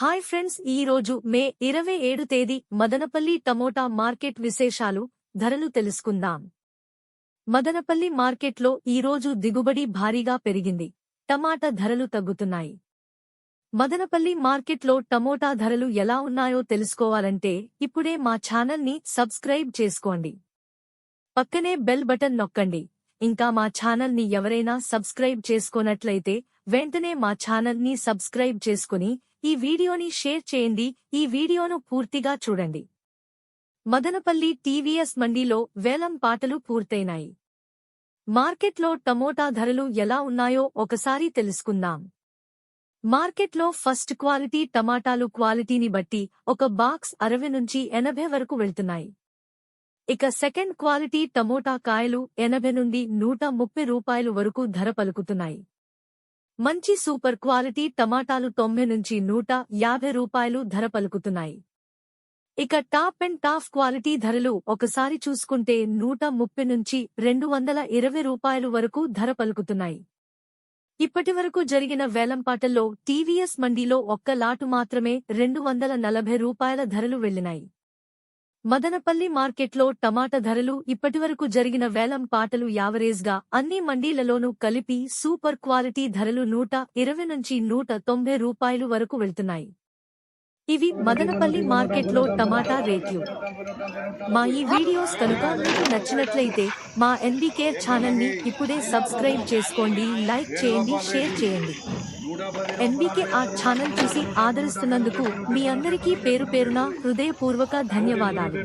Hi friends ఈ రోజు మే ఇరవై ఏడు తేదీ మదనపల్లి టమోటా మార్కెట్ విశేషాలు ధరలు తెలుసుకుందాం. మదనపల్లి మార్కెట్లో ఈ రోజు దిగుబడి భారీగా పెరిగింది. టమాటా ధరలు తగ్గుతున్నాయి. మదనపల్లి మార్కెట్లో టమోటా ధరలు ఎలా ఉన్నాయో తెలుసుకోవాలంటే ఇప్పుడే మా ఛానల్ని సబ్స్క్రైబ్ చేసుకోండి. పక్కనే బెల్ బటన్ నొక్కండి. ఇంకా మా ఛానల్ని ఎవరైనా సబ్స్క్రైబ్ చేసుకోనట్లయితే వెంటనే మా ఛానల్ని సబ్స్క్రైబ్ చేసుకుని ఈ వీడియోని షేర్ చేయండి. ఈ వీడియోను పూర్తిగా చూడండి. మదనపల్లి టీవీఎస్ మండీలో వేలం పాటలు పూర్తయినాయి. మార్కెట్లో టమోటా ధరలు ఎలా ఉన్నాయో ఒకసారి తెలుసుకుందాం. మార్కెట్లో ఫస్ట్ క్వాలిటీ టమాటాలు క్వాలిటీని బట్టి ఒక బాక్స్ అరవై నుంచి ఎనభై వరకు వెళ్తున్నాయి. ఇక సెకండ్ క్వాలిటీ టమోటా కాయలు ఎనభై నుండి నూట ముప్పై రూపాయలు వరకు ధర పలుకుతున్నాయి. మంచి సూపర్ క్వాలిటీ టమాటాలు తొంభై నుంచి నూట యాభై రూపాయలు ధర పలుకుతున్నాయి. ఇక టాప్ అండ్ టాప్ క్వాలిటీ ధరలు ఒకసారి చూసుకుంటే నూట ముప్పై నుంచి రెండు వందల ఇరవై రూపాయలు వరకు ధర పలుకుతున్నాయి. ఇప్పటివరకు జరిగిన వేలంపాటల్లో టీవీఎస్ మండీలో ఒక్క లాటు మాత్రమే రెండు వందల నలభై రూపాయల ధరలు వెళ్ళినాయి మదనపల్లి మార్కెట్లో టమాటా ధరలు ఇప్పటివరకు జరిగిన వేలం పాటలు యావరేజ్గా అన్ని మండీలలోనూ కలిపి సూపర్ క్వాలిటీ ధరలు నూట ఇరవై నుంచి నూట తొంభై రూపాయలు వరకు వెళ్తున్నాయి. ఇవి మదనపల్లి మార్కెట్లో టమాటా రేట్లు. మా ఈ వీడియోస్ కనుక మీకు నచ్చినట్లయితే మా ఎన్బీ ఎన్బీకే ఛానల్ని ఇప్పుడే సబ్స్క్రైబ్ చేసుకోండి లైక్ చేయండి షేర్ చేయండి. ఎన్బీకే ఆ ఛానల్ చూసి ఆదరిస్తున్నందుకు మీ అందరికీ పేరు పేరున హృదయపూర్వక ధన్యవాదాలు.